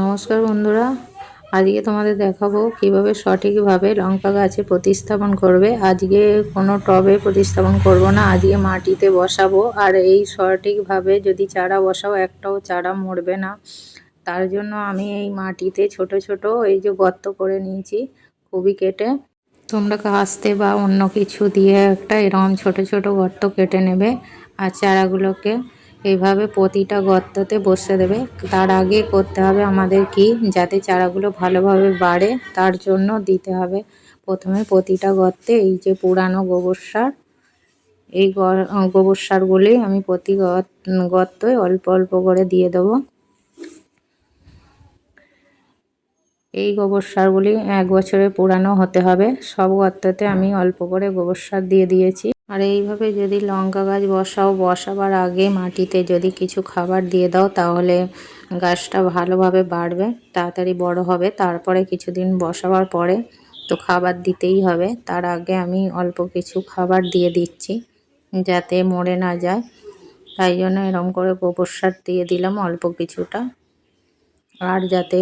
নমস্কার বন্ধুরা, আজকে তোমাদের দেখাবো কীভাবে সঠিকভাবে লঙ্কা গাছে প্রতিস্থাপন করবে। আজকে কোনো টবে প্রতিস্থাপন করব না, আজকে মাটিতে বসাবো। আর এই সঠিকভাবে যদি চারা বসাও, একটাও চারা মরবে না। তার জন্য আমি এই মাটিতে ছোট ছোট এই যে গর্ত করে নিয়েছি, খুবই কেটে। তোমরা কাস্তে বা অন্য কিছু দিয়ে একটা এরকম ছোট ছোট গর্ত কেটে নেবে, আর চারাগুলোকে এইভাবে প্রতিটা গর্ততে বসে দেবে। তার আগে করতে হবে আমাদের কি? যাতে চারাগুলো ভালোভাবে বাড়ে, তার জন্য দিতে হবে। প্রথমে প্রতিটা গর্তে এই যে পুরানো গোবর সার, এই গোবর সারগুলি আমি প্রতি গর্তই অল্প অল্প করে দিয়ে দেবো। এই গোবর সারগুলি এক বছরের পুরানো হতে হবে। সব গর্ততে আমি অল্প করে গোবর সার দিয়ে দিয়েছি। আর এইভাবে যদি লঙ্কা গাছ বসাও, বসাবার আগে মাটিতে যদি কিছু খাবার দিয়ে দাও, তাহলে গাছটা ভালোভাবে বাড়বে, তাড়াতাড়ি বড় হবে। তারপরে কিছুদিন বসাবার পরে তো খাবার দিতেই হবে। তার আগে আমি অল্প কিছু খাবার দিয়ে দিচ্ছি, যাতে মরে না যায়। তাই জন্য এরম করে গোবর সার দিয়ে দিলাম অল্প কিছুটা। আর যাতে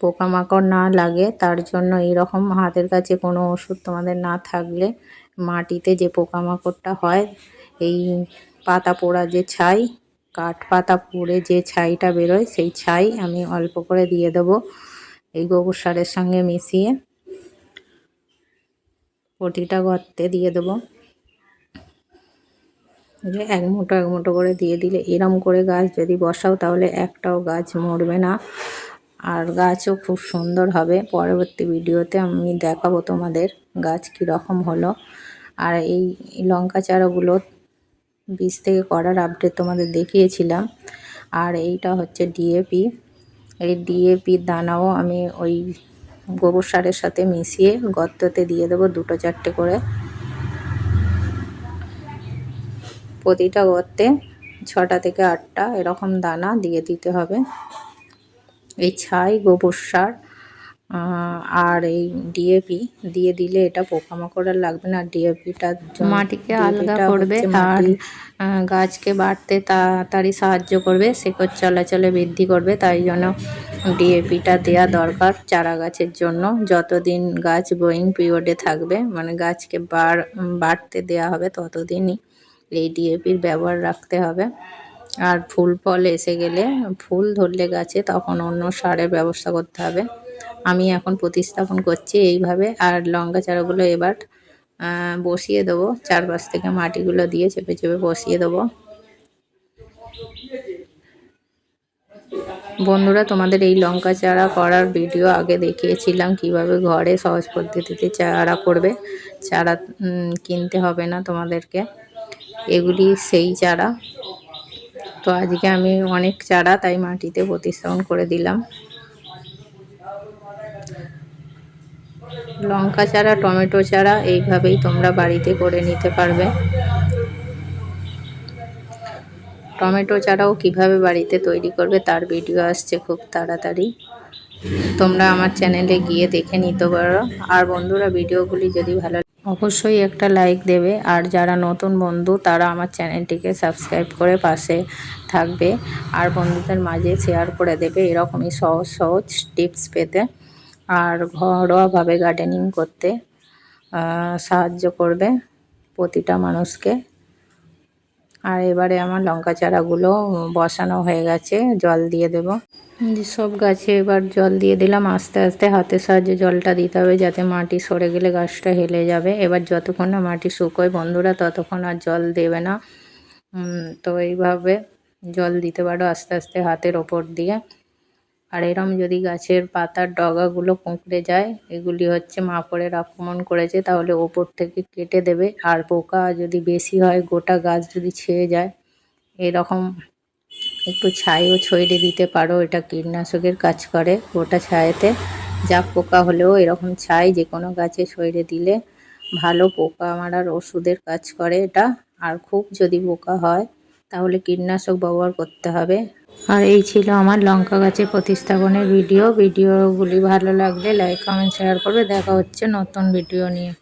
পোকামাকড় না লাগে, তার জন্য এরকম হাতের কাছে কোনো ওষুধ তোমাদের না থাকলে মাটিতে যে পোকামাকড়টা হয়, এই পাতা পোড়া যে ছাই, কাঠ পাতা পুড়ে যে ছাইটা বেরোয়, সেই ছাই আমি অল্প করে দিয়ে দেবো এই গোবর সারের সঙ্গে মিশিয়ে। প্রতিটা গর্তে দিয়ে দেবো। যে এক মুঠো এক মুঠো করে দিয়ে দিলে এরম করে গাছ যদি বসাও, তাহলে একটাও গাছ মরবে না। আর গাছও খুব সুন্দর হবে। পরবর্তী ভিডিওতে আমি দেখাবো তোমাদের গাছ কীরকম হলো। আর এই লঙ্কা চারাগুলো বীজ থেকে করার আপডেট তোমাদের দেখিয়েছিলাম। আর এইটা হচ্ছে ডিএপি এই ডিএপির দানাও আমি ওই গোবর সারের সাথে মিশিয়ে গর্ততে দিয়ে দেবো দুটো চারটে করে। প্রতিটা গর্তে ছটা থেকে আটটা এরকম দানা দিয়ে দিতে হবে। এই ছাই গোবর সার আর এই ডিএপি দিয়ে দিলে এটা পোকামাকড় আর লাগবে না। ডিএপিটা মাটিকে আলগা করবে আর গাছকে বাড়তে তাড়াতাড়ি সাহায্য করবে শেকড় চলাচলে বৃদ্ধি করবে তাই জন্য ডিএপিটা দেওয়া দরকার চারা গাছের জন্য। যতদিন গাছ গ্রোয়িং পিরিয়ডে থাকবে মানে গাছকে বাড় বাড়তে দেওয়া হবে ততদিনই এই ডিএপির ব্যবহার রাখতে হবে। আর ফুল ফল এসে গেলে ফুল ধরলে গাছে তখন অন্য সারের ব্যবস্থা করতে হবে। আমি এখন প্রতিস্থাপন করছি এইভাবে, আর লঙ্কা চারাগুলো এবার বসিয়ে দেবো। চারপাশ থেকে মাটিগুলো দিয়ে চেপে চেপে বসিয়ে দেবো। বন্ধুরা, তোমাদের এই লঙ্কা চারা করার ভিডিও আগে দেখিয়েছিলাম, কীভাবে ঘরে সহজ পদ্ধতিতে চারা করবে। চারা কিনতে হবে না তোমাদেরকে। এগুলি সেই চারা। তো আজকে আমি অনেক চারা তাই মাটিতে প্রতিস্থাপন করে দিলাম। লঙ্কা চারা, টমেটো চারা, এইভাবেই তোমরা বাড়িতে করে নিতে পারবে। টমেটো চারাও কীভাবে বাড়িতে তৈরি করবে তার ভিডিও আসছে খুব তাড়াতাড়ি। তোমরা আমার চ্যানেলে গিয়ে দেখে নিতে পারো। আর বন্ধুরা, ভিডিওগুলি যদি ভালো অবশ্যই একটা লাইক দেবে। আর যারা নতুন বন্ধু, তারা আমার চ্যানেলটিকে সাবস্ক্রাইব করে পাশে থাকবে। আর বন্ধুদের মাঝে শেয়ার করে দেবে এরকমই সহজ সহজ টিপস পেতে। আর ঘরোয়াভাবে গার্ডেনিং করতে সাহায্য করবে প্রতিটা মানুষকে। আর এবারে আমার লঙ্কা চারাগুলো বসানো হয়ে গেছে, জল দিয়ে দেব। সব গাছে এবার জল দিয়ে দিলাম, আস্তে আস্তে হাতের সাহায্যে জলটা দিতে হবে যাতে মাটি সরে গেলে গাছটা হেলে যাবে। এবার যতক্ষণ না মাটি শুকোয় বন্ধুরা ততক্ষণ আর জল দেবে না। তো এইভাবে জল দিতে পারো আস্তে আস্তে হাতের ওপর দিয়ে। আর এরম যদি গাছের পাতার ডগাগুলো কুঁকড়ে যায়, এগুলি হচ্ছে মাকড়ের আক্রমণ করেছে, তাহলে ওপর থেকে কেটে দেবে। আর পোকা যদি বেশি হয়, গোটা গাছ যদি ছেয়ে যায়, এরকম একটু ছাইও ছড়িয়ে দিতে পারো, এটা কীটনাশকের কাজ করে। গোটা ছায়েতে যা পোকা হলেও এরকম ছাই যে কোনো গাছে ছড়িয়ে দিলে ভালো পোকা মারার ওষুধের কাজ করে এটা। আর খুব যদি পোকা হয় তাহলে কীটনাশক ব্যবহার করতে হবে। আর এই ছিল আমার লঙ্কা গাছের প্রতিস্থাপনের ভিডিও। ভিডিওগুলি ভালো লাগলে লাইক কমেন্ট শেয়ার করবে। দেখা হচ্ছে নতুন ভিডিও নিয়ে।